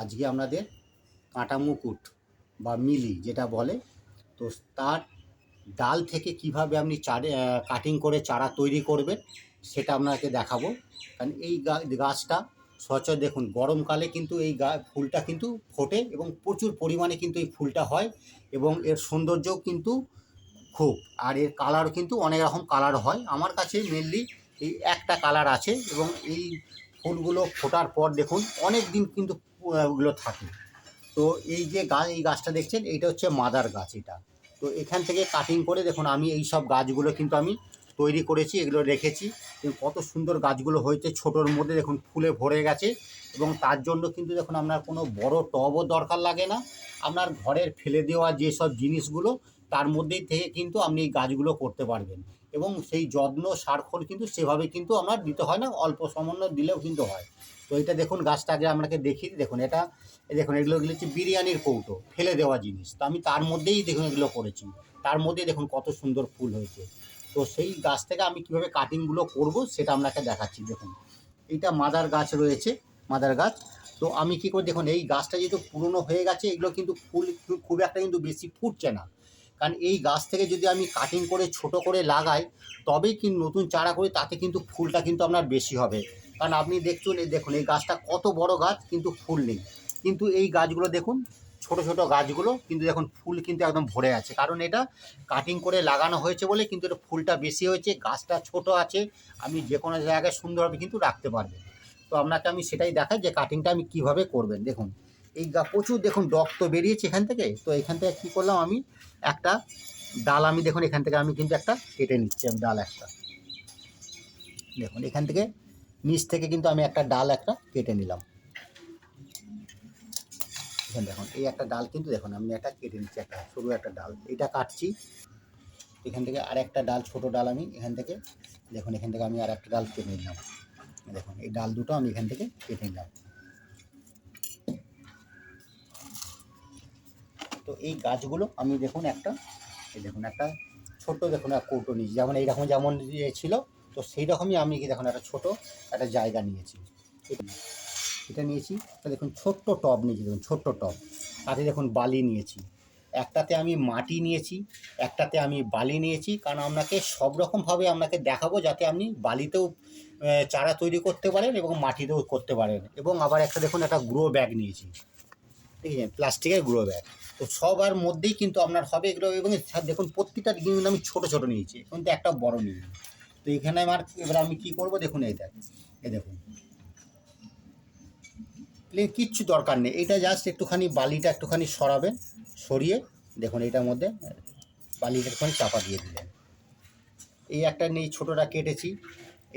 আজকে আপনাদের কাঁটা মুকুট বা মিলি যেটা বলে, তো তার ডাল থেকে কীভাবে আপনি চারে কাটিং করে চারা তৈরি করবেন সেটা আপনাকে দেখাবো। কারণ এই গাছটা সচর দেখুন গরমকালে কিন্তু এই গা, ফুলটা কিন্তু ফোটে এবং প্রচুর পরিমাণে কিন্তু এই ফুলটা হয় এবং এর সৌন্দর্যও কিন্তু খুব। আর এর কালারও কিন্তু অনেক রকম কালার হয়। আমার কাছে মেনলি এই একটা কালার আছে এবং এই ফুলগুলো ফোটার পর দেখুন অনেক দিন কিন্তু ওগুলো থাকে। তো এই যে গাছ এই গাছটা দেখছেন, এইটা হচ্ছে মাদার গাছ এটা। তো এখান থেকে কাটিং করে দেখুন, আমি এই সব গাছগুলো কিন্তু আমি তৈরি করেছি, এগুলো রেখেছি। কত সুন্দর গাছগুলো হয়েছে, ছোটোর মধ্যে দেখুন ফুলে ভরে গেছে এবং তার জন্য কিন্তু দেখুন আপনার কোনো বড় টবও দরকার লাগে না। আপনার ঘরের ফেলে দেওয়া যেসব জিনিসগুলো, তার মধ্যেই থেকে কিন্তু আপনি এই গাছগুলো করতে পারবেন। এবং সেই যত্ন সারখোল কিন্তু সেভাবে কিন্তু আপনার দিতে হয় না, অল্প সামান্য দিলেও কিন্তু হয়। তো এটা দেখুন, গাছটা আগে আপনাকে দেখি দেখুন, এটা দেখুন, এগুলো এগুলো হচ্ছে বিরিয়ানির কৌটো, ফেলে দেওয়া জিনিস। তো আমি তার মধ্যেই দেখুন এগুলো করেছি। তার মধ্যেই দেখুন কত সুন্দর ফুল হয়েছে। তো সেই গাছ থেকে আমি কীভাবে কাটিংগুলো করব সেটা আপনাকে দেখাচ্ছি। দেখুন, এইটা মাদার গাছ রয়েছে, মাদার গাছ। তো আমি কী করি, দেখুন, এই গাছটা যেহেতু পুরনো হয়ে গেছে, এগুলো কিন্তু ফুল, খুব একটা কিন্তু বেশি ফুটছে না। কারণ এই গাছ থেকে যদি আমি কাটিং করে ছোট করে লাগাই, তবেই কিন্তু নতুন চারা করি, তাতে কিন্তু ফুলটা কিন্তু আপনার বেশি হবে। কারণ আপনি দেখছেন এই দেখুন, এই গাছটা কত বড় গাছ, কিন্তু ফুল নেই। কিন্তু এই গাছগুলো দেখুন, ছোট ছোট গাছগুলো, কিন্তু দেখুন, ফুল কিন্তু একদম ভরে আছে। কারণ এটা কাটিং করে লাগানো হয়েছে বলে কিন্তু এটা ফুলটা বেশি হয়েছে, গাছটা ছোট আছে আমি যে কোনো জায়গায় সুন্দরভাবে কিন্তু রাখতে পারবেন। তো আপনাকে আমি সেটাই দেখাই যে কাটিংটা আমি কীভাবে করবেন। দেখুন, এই গা, প্রচুর দেখুন ডগ তো বেরিয়েছে এখান থেকে। তো এখান থেকে কী করলাম আমি, একটা ডাল আমি দেখুন, এখান থেকে আমি কিন্তু একটা কেটে নিচ্ছি ডাল একটা। দেখুন, এখান থেকে নিচ থেকে কিন্তু আমি একটা ডাল একটা কেটে নিলাম। এখানে দেখুন, এই একটা ডাল কিন্তু দেখুন, আমি একটা কেটে নিচ্ছি, একটা সরু একটা ডাল। এটা কাটছি। এখান থেকে আর একটা ডাল, ছোট ডাল আমি এখান থেকে, দেখুন, এখান থেকে আমি আর একটা ডাল কেটে নিলাম। দেখুন, এই ডাল দুটো আমি এখান থেকে কেটে নিলাম। তো এই গাছগুলো আমি দেখুন একটা, এই দেখুন একটা ছোট, দেখুন, একটা কৌটো নিয়েছি। যেমন এইরকম যেমন ইয়ে ছিল তো সেই রকমই আমি কি দেখুন একটা ছোট একটা জায়গা নিয়েছি। এটা- নিয়েছি দেখুন ছোট্ট টব নিয়েছি, দেখুন ছোট্ট টব। তাতে দেখুন বালি নিয়েছি। একটাতে আমি মাটি নিয়েছি, একটাতে আমি বালি নিয়েছি, কারণ আপনাকে সব রকমভাবে আপনাকে দেখাবো যাতে আপনি বালিতেও চারা তৈরি করতে পারেন এবং মাটিতেও করতে পারেন। এবং আবার একটা দেখুন একটা গ্রো ব্যাগ নিয়েছি। ঠিক আছে প্লাস্টিকের গ্রো ব্যাগ। তো সবার মধ্যেই কিন্তু আপনার হবে এগুলো এবং দেখুন প্রত্যেকটা কিন্তু আমি ছোটো ছোটো নিয়েছি। কিন্তু একটা বড় নিই তো এখানে আমার এবার আমি কী করব? দেখুন, এই দেখ, এই দেখুন। কিচ্ছু দরকার নেই। এটা জাস্ট একটুখানি বালিটা একটুখানি সরাবেন, সরিয়ে, দেখুন এটার মধ্যে বালিটা একটুখানি চাপা দিয়ে দিলেন। এই একটা নেই ছোটোটা কেটেছি,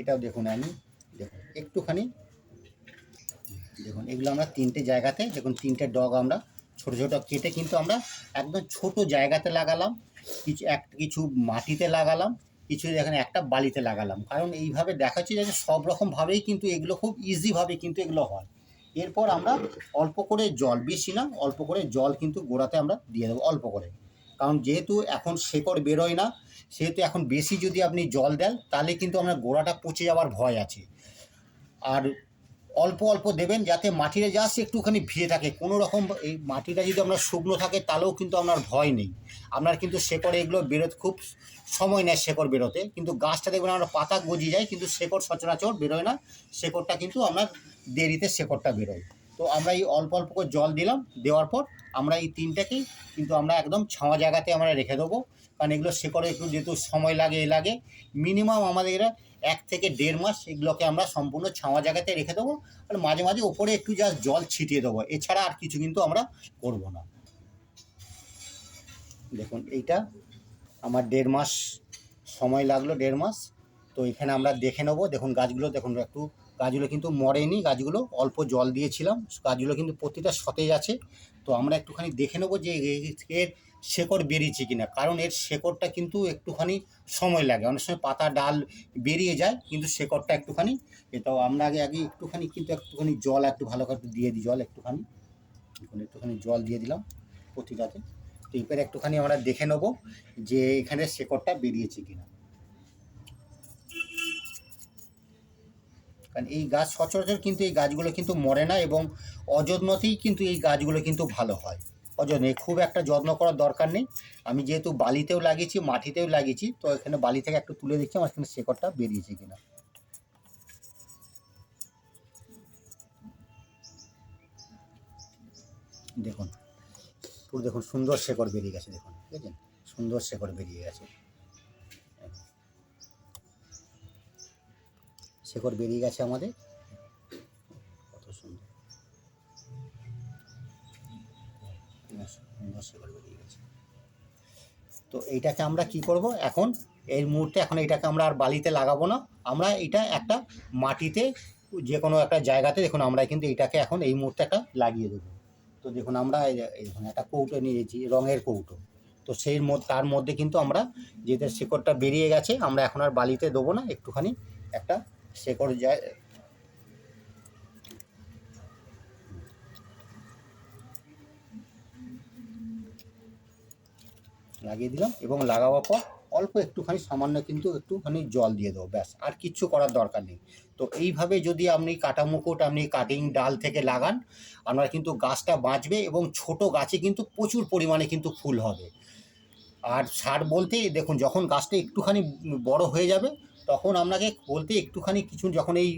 এটাও দেখুন আমি, দেখুন, একটুখানি। দেখুন, এগুলো আমরা তিনটে জায়গাতে, দেখুন তিনটে ডগ আমরা, ছোটো ছোটো কেটে কিন্তু আমরা একদম ছোট জায়গাতে লাগালাম, কিছু এক কিছু মাটিতে লাগালাম কিছু এখানে একটা বালিতে লাগালাম। কারণ এইভাবে দেখাচ্ছি যে সব রকমভাবেই কিন্তু এগুলো খুব ইজিভাবে কিন্তু এগুলো হয়। এরপর আমরা অল্প করে জল বেশি না, অল্প করে জল কিন্তু গোড়াতে আমরা দিয়ে দেবো অল্প করে। কারণ যেহেতু এখন শেকড় বেরোয় না, সেহেতু এখন বেশি যদি আপনি জল দেন, তাহলে কিন্তু আমরা গোড়াটা পচে যাওয়ার ভয় আছে। আর অল্প অল্প দেবেন যাতে মাটিটা জাস্ট একটুখানি ভিজে থাকে। কোনো রকম এই মাটিটা যদি আপনার শুকনো থাকে, তাহলেও কিন্তু আপনার ভয় নেই। আপনার কিন্তু শেকড়ে এগুলো বেরোতে খুব সময় নেয় শেকড় বেরোতে। কিন্তু গাছটা দেখবেন আমরা পাতা গজিয়ে যায়, কিন্তু শেকড় সচরাচর বেরোয় না। শেকড়টা কিন্তু আপনার দেরিতে শেকড়টা বেরোয়। তো আমরা এই অল্প অল্প করে জল দিলাম। দেওয়ার পর আমরা এই তিনটাকেই কিন্তু আমরা একদম ছাওয়া জায়গাতে আমরা রেখে দেবো। কারণ এগুলো শেকড়ে একটু যেহেতু সময় লাগে, এ লাগে মিনিমাম আমাদের এক থেকে দেড় মাস এগুলোকে আমরা সম্পূর্ণ ছাওয়া জায়গাতে রেখে দেবো। আর মাঝে মাঝে ওপরে একটু জাস্ট জল ছিটিয়ে দেবো। এছাড়া আর কিছু কিন্তু আমরা করব না। দেখুন, এইটা আমার দেড় মাস সময় লাগল, দেড় মাস। তো এখানে আমরা দেখে নেব। দেখুন, গাছগুলো দেখুন, একটু গাছগুলো কিন্তু মরেনি, গাছগুলো অল্প জল দিয়েছিলাম, গাছগুলো কিন্তু প্রতিটা সতেজ আছে। তো আমরা একটুখানি দেখে নেব যে এর শেকড় বেরিয়েছে কিনা, কারণ এর শেকড়টা কিন্তু একটুখানি সময় লাগে। অনেক সময় পাতা, ডাল বেরিয়ে যায়, কিন্তু শেকড়টা একটুখানি, এটাও আমরা আগে আগে একটুখানি, কিন্তু একটুখানি জল একটু ভালো করে দিয়ে দিই, জল একটুখানি একটুখানি জল দিয়ে দিলাম প্রতিটাতে। তো এবার একটুখানি আমরা দেখে নেব যে এখানে শেকড়টা বেরিয়েছে কিনা। কারণ এই গাছ সচরাচর কিন্তু এই গাছগুলো কিন্তু মরে না এবং অযত্নতেই কিন্তু এই গাছগুলো কিন্তু ভালো হয়। অযত্নে খুব একটা যত্ন করার দরকার নেই। আমি যেহেতু বালিতেও লাগিয়েছি, মাটিতেও লাগিয়েছি, তো এখানে বালি থেকে একটু তুলে দিচ্ছি আমার এখানে শেকড়টা বেরিয়েছে কিনা। দেখুন, পুরো দেখুন সুন্দর শেকড় বেরিয়ে গেছে, দেখুন ঠিক আছে সুন্দর শেকড় বেরিয়ে গেছে। শেকড় বেরিয়ে গেছে আমাদের। কত সুন্দর। তো এইটাকে আমরা কি করব? এখন এই মুহূর্তে এখন এটাকে আমরা আর বালিতে লাগাবো না। আমরা এটা একটা মাটিতে যে কোনো একটা জায়গাতে দেখুন আমরা কিন্তু এটাকে এখন এই মুহূর্তে একটা লাগিয়ে দেবো। তো দেখুন আমরা দেখুন একটা কৌটো নিয়েছি, রঙের কৌটো। তো সেই তার মধ্যে কিন্তু আমরা যেটা শেকড়টা বেরিয়ে গেছে, আমরা এখন আর বালিতে দেবো না, একটুখানি একটা শেকড় যায়। লাগিয়ে দিলাম এবং লাগাবার পর অল্প একটুখানি, সামান্য কিন্তু একটুখানি জল দিয়ে দেবো, ব্যাস, আর কিচ্ছু করার দরকার নেই। তো এইভাবে যদি আপনি কাটা মুকুট আপনি কাটিং ডাল থেকে লাগান, আপনার কিন্তু গাছটা বাঁচবে এবং ছোট গাছে কিন্তু প্রচুর পরিমাণে কিন্তু ফুল হবে। আর সার বলতে, দেখুন, যখন গাছটা একটুখানি বড় হয়ে যাবে তখন আপনাকে বলতে একটুখানি কিছু যখন এই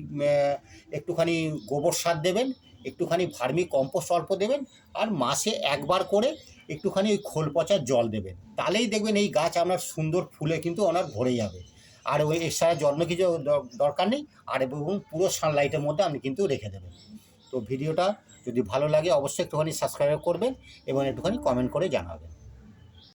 একটুখানি গোবর সার দেবেন, একটুখানি ভার্মি কম্পোস্ট অল্প দেবেন আর মাসে একবার করে একটুখানি ওই খোল পচা জল দেবেন। তাহলেই দেখবেন এই গাছ আপনার সুন্দর ফুলে কিন্তু ওনার ভরে যাবে। আর ওই এক্সট্রা জন্ম কিছু দরকার নেই। আর এবং পুরো সানলাইটের মধ্যে আপনি কিন্তু রেখে দেবেন। তো ভিডিওটা যদি ভালো লাগে অবশ্যই একটুখানি সাবস্ক্রাইব করবেন এবং একটুখানি কমেন্ট করে জানাবেন।